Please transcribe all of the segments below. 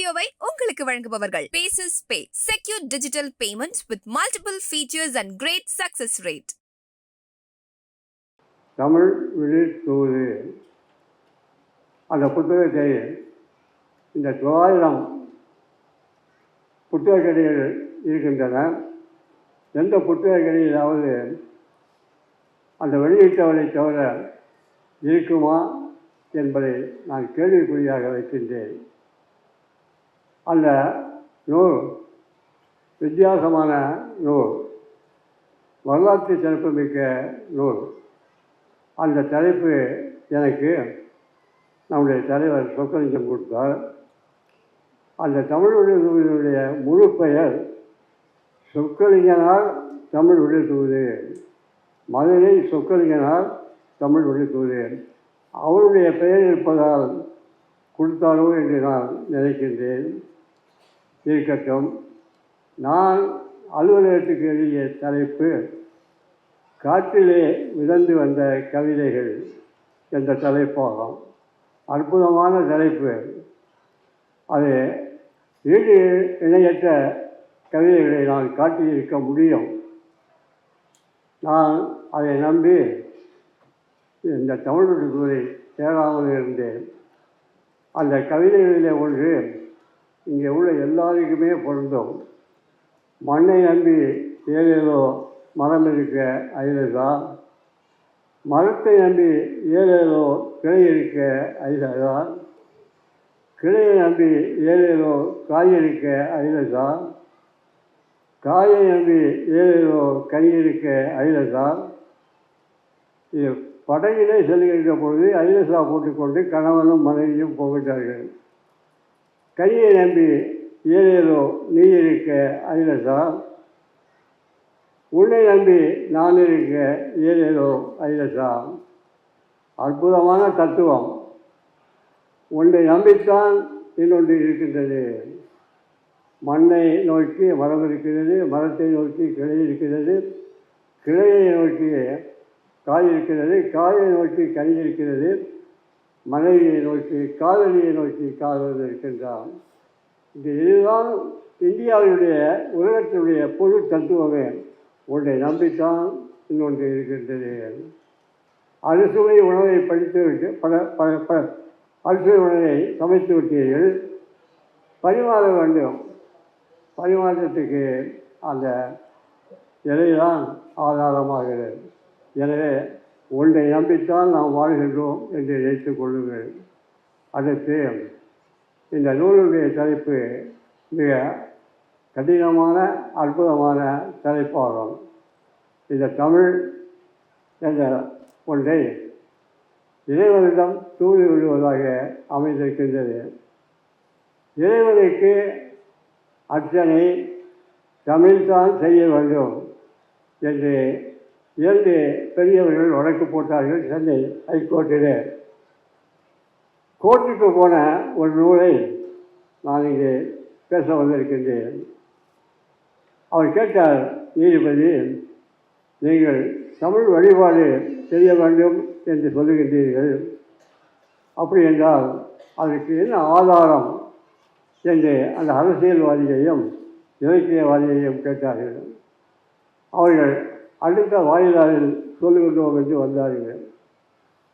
வீடியோவை உங்களுக்கு வழங்குபவர்கள். Bases pay secure digital payment with multiple features and great success rate Tamil விழி தூது அந்த புத்தகத்தை இந்த தொள்ளாயிரம் புத்தக இருக்கின்றன. எந்த புத்தக அந்த வெளியிட்டவரை தவிர இருக்குமா என்பதை நான் கேள்விக்குறியாக வைக்கின்றேன். அந்த நூல் வித்தியாசமான நூல் வரலாற்று சிறப்புமிக்க நூல் அந்த தலைப்பு எனக்கு நம்முடைய தலைவர் சொக்கலிங்கம் கொடுத்தார். அந்த தமிழ் தூதினுடைய முழு பெயர் சொக்கலிங்கனார் தமிழ் உடைய மதுரை சொக்கலிங்கனார் தமிழ் உடைய அவருடைய பெயர் இருப்பதால் கொடுத்தாரோ என்று நான் நினைக்கின்றேன். இருக்கட்டும். நான் அலுவலகத்துக்கு எழுதிய தலைப்பு காற்றிலே மிதந்து வந்த கவிதைகள் என்ற தலைப்பாகும். அற்புதமான தலைப்பு. அது ஈடு இணையற்ற கவிதைகளை நான் காட்டியிருக்க முடியும். நான் அதை நம்பி இந்த தமிழ் விடுதலை தேடாமல் இருந்தேன் அந்த கவிதைகளிலே ஒன்று இங்கே உள்ள எல்லாருக்குமே பொருந்தும். மண்ணை நம்பி ஏதேதோ மரம் இருக்க ஐதா மரத்தை நம்பி ஏதேதோ கிளை இருக்க ஐதா கிளையை நம்பி ஏதேதோ காய் இருக்க ஐதா காயை நம்பி ஏதேதோ கனி இருக்க ஐதா இது படகிலே செல்கின்ற பொழுது ஐலசா போட்டுக்கொண்டு கணவனும் மனைவியும் போகின்றார்கள். கனியை நம்பி ஏதேதோ நீ இருக்க ஐலசா உன்னை நம்பி நான் இருக்க ஏதேதோ ஐலசா அற்புதமான தத்துவம். ஒன்றை நம்பித்தான் இன்னொன்று இருக்கின்றது. மண்ணை நோக்கி மரம் இருக்கிறது மரத்தை நோக்கி கிளை இருக்கிறது கிளையை நோக்கி காய் இருக்கிறது காயை நோக்கி கனி இருக்கிறது. மனைவியை நோக்கி காதலியை நோக்கி காதல் இருக்கின்றான். இது இதுதான் இந்தியாவினுடைய உலகத்தினுடைய பொது தத்துவமே. ஒன்றை நம்பித்தான் இன்னொன்று இருக்கின்றது. அறுசுவை உணவை படித்து விட்டு பல பல பல அறுசுவை உணவை சமைத்து விட்டீர்கள். பரிமாற வேண்டும். பரிமாற்றத்துக்கு அந்த இலைதான் ஆதாரமாகிறது. எனவே ஒன்றை நம்பித்தான் நாம் வாழ்கின்றோம் என்று நினைத்துக் கொள்ளுங்கள். அடுத்து இந்த நூலுடைய தலைப்பு மிக கடினமான அற்புதமான தலைப்பாகும். இந்த தமிழ் என்ற ஒன்றை இறைவனிடம் தூவி விடுவதாக அமைந்திருக்கின்றது. இறைவனுக்கு அர்ச்சனை தமிழ்தான் செய்ய வேண்டும் என்று இரண்டு பெரியவர்கள் வழக்கு போட்டார்கள் சென்னை ஹைகோர்ட்டிலே கோர்ட்டுக்கு போன ஒரு நூலை நான் இங்கே பேச வந்திருக்கின்றேன். அவர் கேட்டார் நீதிபதி நீங்கள் தமிழ் வழிபாடு செய்ய வேண்டும் என்று சொல்லுகின்றீர்கள். அப்படி என்றால் அதற்கு என்ன ஆதாரம்? என்று அந்த அரசியல்வாதியையும் இலக்கியவாதியையும் கேட்டார்கள். அவர்கள் அடுத்த வாயிலாளில் சொல்லுகின்றோம் என்று வந்தார்கள்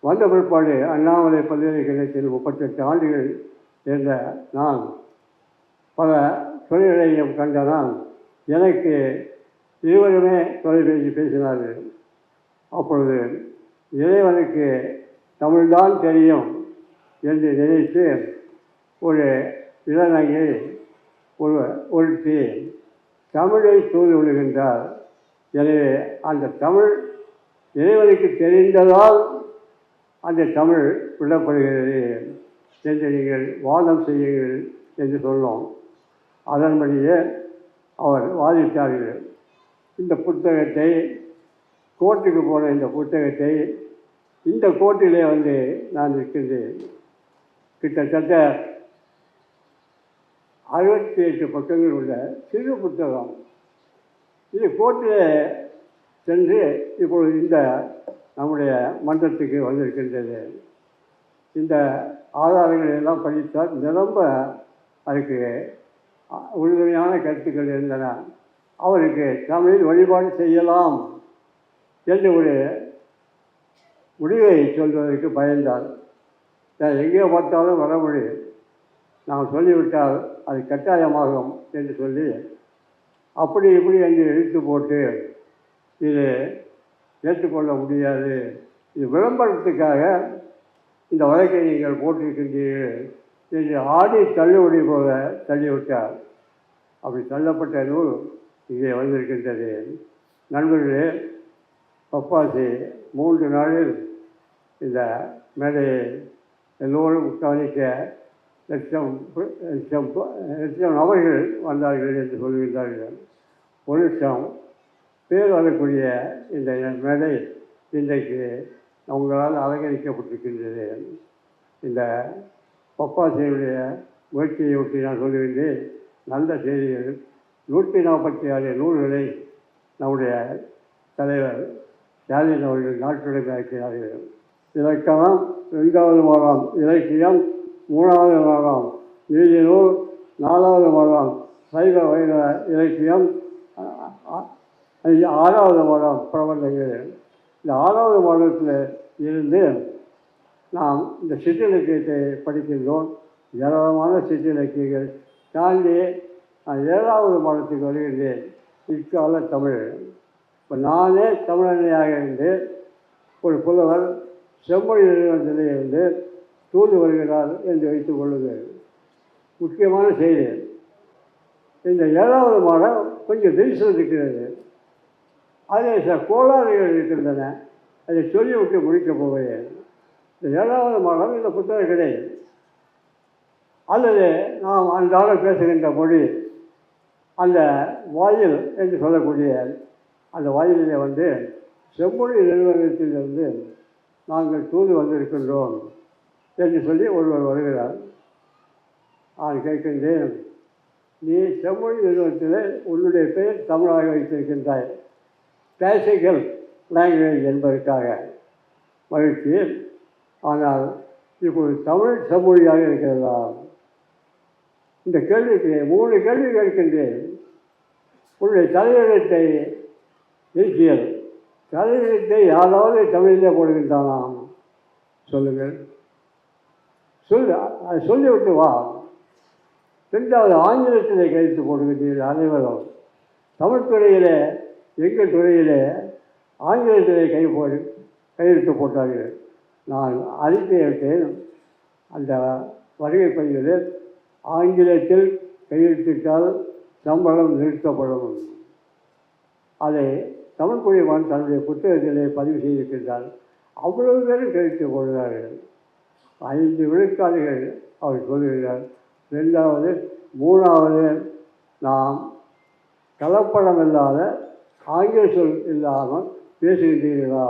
வந்த பிற்பாடு அண்ணாமலை பல்கலைக்கழகத்தில் முப்பத்தெட்டு ஆண்டுகள் என்ற நான் பல தொழில்களையும் கண்ட நான் எனக்கு இருவருமே தொலைபேசி பேசினார்கள். அப்பொழுது இறைவனுக்கு தமிழ்தான் தெரியும் என்று நினைத்து ஒரு இளநகை ஒரு ஒருத்தி தமிழை தூது விடுகின்றார். எனவே அந்த தமிழ் இறைவனுக்கு தெரிந்ததால் அந்த தமிழ் விடப்படுகிறது என்று நீங்கள் வாதம் செய்யுங்கள் என்று சொன்னோம். அதன்படியே அவர் வாதிட்டார்கள். இந்த புத்தகத்தை கோர்ட்டுக்கு போன இந்த புத்தகத்தை இந்த கோர்ட்டிலே வந்து நான் இருக்கின்றேன். கிட்டத்தட்ட அறுபத்தி எட்டு பக்கங்கள் உள்ள சிறு புத்தகம். இது கோர்ட்டில் சென்று இப்பொழுது இந்த நம்முடைய மன்றத்துக்கு வந்திருக்கின்றது. இந்த ஆதாரங்களை எல்லாம் படித்தால் நிரம்ப அதுக்கு உறுதுணையான கருத்துக்கள் இருந்தன. அவருக்கு தமிழில் வழிபாடு செய்யலாம் என்று ஒரு முடிவை சொல்வதற்கு பயந்தார். நான் எங்கே பார்த்தாலும் வர முடியும். நாம் சொல்லிவிட்டால் அது கட்டாயமாகும் என்று சொல்லி அப்படி இப்படி என்று இழுத்து போட்டு இது ஏற்றுக்கொள்ள முடியாது. இது விளம்பரத்துக்காக இந்த வழக்கை நீங்கள் போட்டிருக்கின்றீர்கள் என்று ஆடி தள்ளுபடி போல தள்ளிவிட்டார். அப்படி தள்ளப்பட்ட நூல் இங்கே வந்திருக்கின்றது. நண்பர்களே பப்பாசி மூன்று நாளில் இந்த மேடையை எல்லோரும் கவனிக்க லட்சம் லட்சம் லட்சம் நபர்கள் வந்தார்கள் என்று சொல்கின்றார்கள். ஒரு லட்சம் பேர் வரக்கூடிய இந்த மேடை இன்றைக்கு உங்களால் அலங்கரிக்கப்பட்டிருக்கின்றது. இந்த பப்பாசியுடைய முயற்சியை ஒட்டி நான் சொல்லுகின்றேன். நல்ல செய்திகள். நூற்றி நாற்பத்தி ஆறு நூல்களை நம்முடைய தலைவர் ஸ்டாலின் அவர்கள் நாட்டுடைமையாக்கினார்கள் இதற்கெல்லாம் ரெண்டாவது மாதம் இலக்கியம் மூணாவது மாதம் நீதிநூல் நாலாவது மாதம் சைவ வைர இலக்கியம் ஆறாவது மாதம் பிரபலங்கள் இந்த ஆறாவது மாதத்தில் இருந்து நாம் இந்த சிற்றிலக்கியத்தை படிக்கின்றோம். ஏராளமான சிற்றிலக்கியங்கள் தாண்டி நான் ஏழாவது மாதத்துக்கு வருகின்றேன். இக்கால தமிழ். இப்போ நானே தமிழனையாக இருந்து ஒரு புலவர் செம்மொழி நிறுவனத்திலே இருந்து தூது வருகிறார் என்று வைத்துக் கொள்ளுங்கள். முக்கியமான செய்தி இந்த ஏழாவது மாதம் கொஞ்சம் விரிசல் இருக்கிறது. அதில் சில கோளாறுகள் இருக்கின்றன. அதை சொல்லிவிட்டு முடிக்கப் போகிறேன். இந்த ஏழாவது மாதம் இந்த புத்தகம் கிடையாது. அல்லது நாம் அன்றாடம் பேசுகின்ற மொழி அந்த வாயில் என்று சொல்லக்கூடிய அந்த வாயிலே வந்து செம்மொழி நிறுவனத்திலிருந்து நாங்கள் தூது வந்திருக்கின்றோம். என்று சொல்லி ஒருவர் வருகிறார். நான் கேட்கின்றேன் நீ செம்மொழி நிறுவனத்தில் உன்னுடைய பெயர் தமிழாக வைத்திருக்கின்றாய். கிளாசிக்கல் லாங்குவேஜ் என்பதற்காக. மகிழ்ச்சி. ஆனால் இப்போது தமிழ் செம்மொழியாக இருக்கிறதா? இந்த கேள்விக்கு மூணு கேள்வி கேட்கின்றேன். உன்னுடைய தலையெழுத்தை இலக்கியல் தலையெழுத்தை யாராவது தமிழிலே போடுகின்றானாம் சொல்லுங்கள். சொல் அதை சொல்லிவிட்டு வா. ரெண்டாவது ஆங்கிலத்திலே கையெழுத்து போடுகின்றீர்கள் அனைவரும். தமிழ் துறையிலே எங்கள் துறையிலே ஆங்கிலத்திலே கை போடு கையெழுத்து போட்டார்கள். நான் அறிக்கையிட்டேன் அந்த வருகை பதிவில் ஆங்கிலத்தில் கையெழுத்திட்டால் சம்பளம் நிறுத்தப்படும். அதை தமிழ் குடிமகன் தன்னுடைய புத்தகத்திலே பதிவு செய்திருக்கின்றார். அவ்வளவு பேரும் கையெழுத்து போடுகிறார்கள் ஐந்து விழுக்காடுகள் அவர் சொல்லுகிறார். ரெண்டாவது மூணாவது நாம் கலப்படம் இல்லாத ஆங்கில சொல் இல்லாமல் பேசுகின்றீர்களா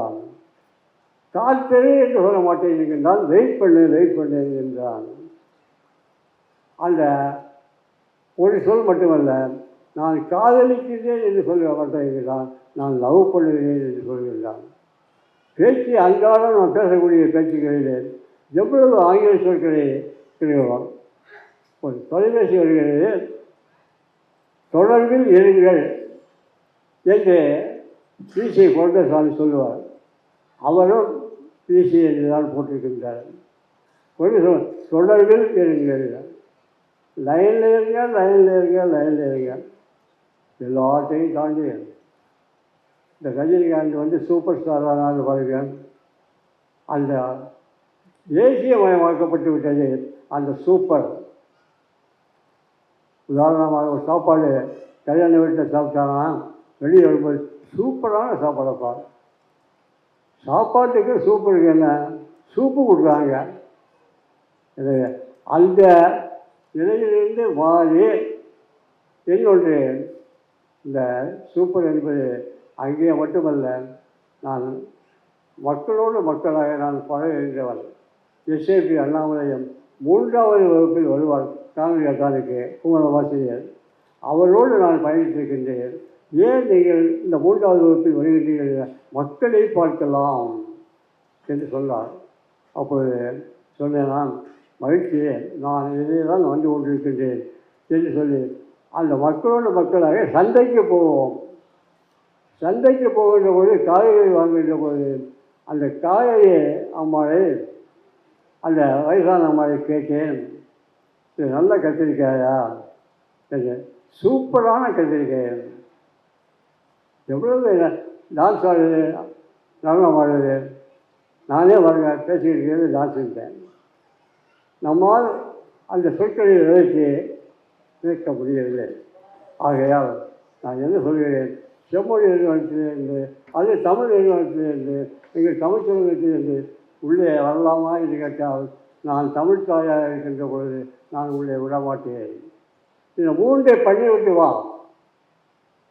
காத்தரே என்று சொல்ல மாட்டேன் என்றால் வெயிட் பண்ணு வெயிட் பண்ணு என்றான். அந்த ஒரு சொல் மட்டுமல்ல நான் காதலிக்கிறேன் என்று சொல்ல மாட்டேங்கிறான் நான் லவ் பண்ணுகிறேன் என்று சொல்கின்றான் பேச்சு அன்றாடம் நான் பேசக்கூடிய பேச்சுகளிலே எவ்வளவு ஆங்கில சொற்களை கிடைக்கிறோம் ஒரு தொலைபேசி வருகிறது. தொடர்பில் இருங்கள் என்று பிசி கொண்டசாமி சொல்லுவார். அவரும் பிசி என்று தான் போட்டிருக்கின்றார். ஒரு சொல் தொடர்பில் இருங்கள் லைனில் இருங்க லைனில் இருங்க லைனில் இருங்க. எல்லாத்தையும் தாண்டி இந்த ரஜினிகாந்த் வந்து சூப்பர் ஸ்டாராக நான் வருவேன் அந்த தேசியமயமாக்கப்பட்டு விட்டது. அந்த சூப்பர் உதாரணமாக ஒரு சாப்பாடு கல்யாண வீட்டில் சாப்பிட்டாங்கன்னா வெளியே வரும்போது சூப்பரான சாப்பாடப்பா சாப்பாட்டுக்கு சூப்பருக்கு என்ன? சூப்பு கொடுக்குறாங்க. இது அந்த நிலையிலிருந்து மாறி இன்னொன்று இந்த சூப்பர் என்பது அங்கே மட்டுமல்ல நான் மக்களோடு மக்களாக நான் பழகுகின்றவன் எஸ்ஏபி அண்ணாமலையம் மூன்றாவது வகுப்பில் வருவார். காவிரி அக்கானுக்கு குமரவாசிரியர் அவரோடு நான் பயணித்திருக்கின்றேன். ஏன் நீங்கள் இந்த மூன்றாவது வகுப்பில் வருகின்றீர்கள் மக்களை பார்க்கலாம் என்று சொன்னார். அப்பொழுது சொன்னேன் நான் மகிழ்ச்சியே நான் இதை தான் வந்து கொண்டிருக்கின்றேன் என்று சொல்லி அந்த மக்களோட மக்களாக சந்தைக்கு போவோம். சந்தைக்கு போகின்ற போது காய்கறி வாங்குகின்ற போது அந்த காய்கறியை அம்மாவை அந்த வயசான மாதிரி கேட்டேன் இது நல்ல கத்திரிக்காயா? என்று சூப்பரான கத்திரிக்காய். எவ்வளவு டான்ஸ் ஆடுது நடனம் ஆடுது. நானே வருங்க பேசிக்கிட்டு இருக்கிறது டான்ஸ் இருந்தேன் நம்மால் அந்த சொற்களை விலைக்கு கேட்க முடியவில்லை. ஆகையால் நான் என்ன சொல்கிறேன்? செம்மொழி நிறுவனத்திலிருந்து அது தமிழ் நிறுவனத்திலிருந்து எங்கள் தமிழ் நிறுவனத்திலிருந்து உள்ளே வரலாமா என்று கேட்டால் நான் தமிழ் தாயாக இருக்கின்ற பொழுது நான் உள்ளே விடமாட்டேன். இந்த மூன்றை பண்ணிவிட்டு வா.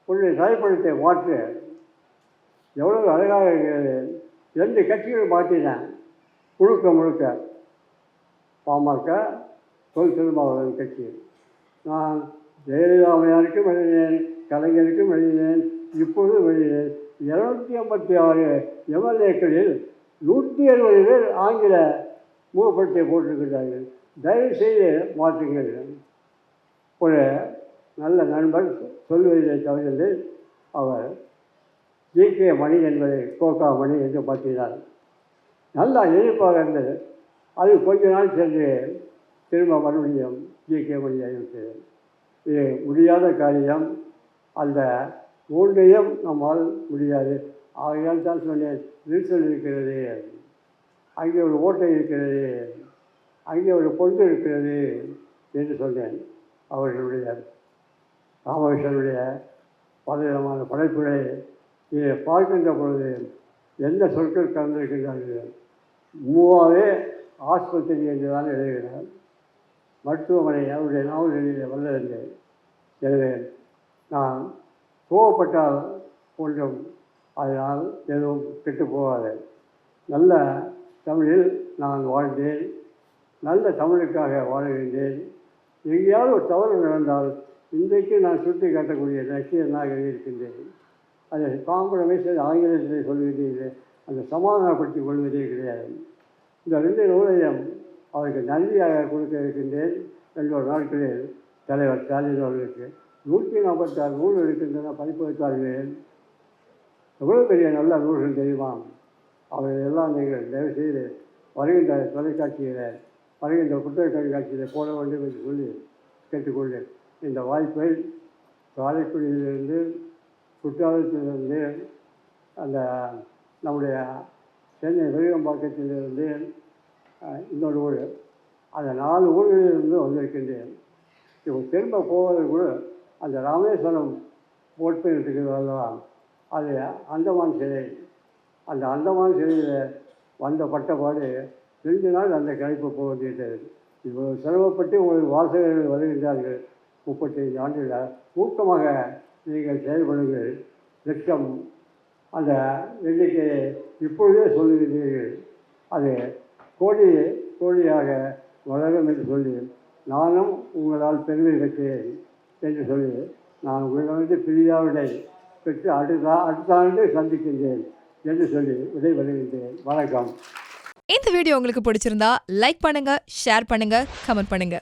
உன்னை செயல்படுத்த மாற்று எவ்வளவு அழகாக இருக்கிறது. ரெண்டு கட்சிகள் மாற்றினேன் முழுக்க முழுக்க. பாமக தொல் திருமாவளவன் கட்சி. நான் ஜெயலலிதாமையாருக்கும் எழுதினேன் கலைஞருக்கும் எழுதினேன் இப்பொழுதும் எழுதினேன். இருநூத்தி ஐம்பத்தி ஆறு எம்எல்ஏக்களில் நூற்றி அறுபது பேர் ஆங்கில முகப்படுத்தை போட்டிருக்கிறார்கள். தயவு செய்து மாற்றுங்கள். ஒரு நல்ல நண்பர் சொல்வதிலே தவிர்த்து அவர் ஜி. கே. மணி என்பதை கோகா மணி என்று மாற்றினார். நல்லா எதிர்ப்பாக இருந்தது அது கொஞ்ச நாள் சென்று திரும்ப மறுபடியும் ஜி. கே. மணி ஆகிவிட்டது இது முடியாத காரியம் அந்த மூன்றையும் நம்மால் முடியாது. ஆகையால் தான் சொன்னேன் விரிசல் இருக்கிறது அங்கே ஒரு ஓட்டை இருக்கிறது அங்கே ஒரு பொழுது இருக்கிறது என்று சொன்னேன். அவர்களுடைய ராமகிருஷ்ணனுடைய பலவிதமான படைப்புகளை இதை பார்க்கின்ற பொழுது எந்த சொற்கள் கலந்திருக்கின்றார்கள் மூவாவே ஆஸ்பத்திரி என்று தான் எழுதுகிறார். மருத்துவமனை அவருடைய நாவல் எழுதிய வல்லதில்லை எனவே நான் கோவப்பட்டால் ஒன்றும் அதனால் எதுவும் கெட்டு போகாது. நல்ல தமிழில் நான் வாழ்ந்தேன். நல்ல தமிழுக்காக வாழ்கின்றேன். எங்கேயாவது ஒரு தவறு நடந்தால் இன்றைக்கு நான் சுட்டி காட்டக்கூடிய லட்சியனாக இருக்கின்றேன். அதை காம்பரமைஸ் செய்து ஆங்கிலத்தில் சொல்வதே அந்த சமாதானப்படுத்திக் கொள்வதே கிடையாது. இந்த ரெண்டு நூலையும் அவருக்கு நன்றியாக கொடுக்க இருக்கின்றேன். ரெண்டு ஒரு நாட்களில் தலைவர் ஸ்டாலின் அவர்களுக்கு. நூற்றி நாற்பத்தாறு நூல் இருக்கின்றன பதிப்பளித்தார்கள் எவ்வளோ பெரிய நல்ல நூல்கள் தெரியுமா அவையெல்லாம் நீங்கள் தயவுசெய்து வருகின்ற தொலைக்காட்சியில் வருகின்ற புத்தக கண்காட்சியில் போட வேண்டும் என்று சொல்லி கேட்டுக்கொண்டு இந்த வாய்ப்பை காரைக்குடியிலிருந்து குற்றாலத்திலிருந்து அந்த நம்முடைய சென்னை விருகம்பாக்கத்திலிருந்து இன்னொரு ஊர் அந்த நாலு ஊர்களிலிருந்து வந்திருக்கின்றேன். இப்போ திரும்ப போவது கூட அந்த ராமேஸ்வரம் போட்டு இருக்கிறது அது அந்தமான் சிலை. அந்த அந்தமான் சிலையில் வந்த பட்டப்பாடு ரெண்டு நாள் அந்த கணிப்பு போக வேண்டியது. இவ்வளவு சிரமப்பட்டு உங்களுக்கு வாசகர்கள் வருகின்றார்கள். முப்பத்தைந்து ஆண்டுகளில் ஊக்கமாக நீங்கள் செயல்படுங்கள். லட்சம். அந்த எண்ணிக்கையை இப்பொழுதே சொல்லுகிறீர்கள் அது கோடி கோடியாக வளரும் என்று சொல்லி நானும் உங்களால் பெருமை பெற்றேன் என்று சொல்லி நான் உங்களிடமிருந்து பிரியாவிடை பெற்று அடுத்த அடுத்த ஆண்டு சந்திக்கின்றேன் என்று சொல்லி விடைபெறுகின்றேன் வணக்கம். இந்த வீடியோ உங்களுக்கு பிடிச்சிருந்தா லைக் பண்ணுங்க ஷேர் பண்ணுங்க கமெண்ட் பண்ணுங்க.